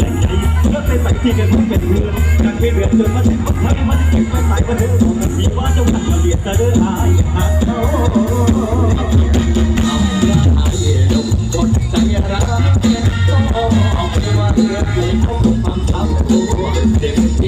ไม่ใจก็ไปไปที่กันเป็นเรือจากเป็นเรือจนมาถึงทำมันเก็บไม่สายมาเถอะของสีว่าจะวันมาเบียดจะเดินหายหาเขาต้องออกไปว่าเรือของความเศร้าเด็ก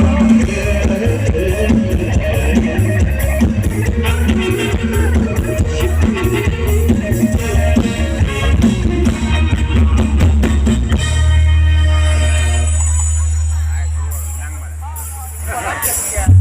เบียร์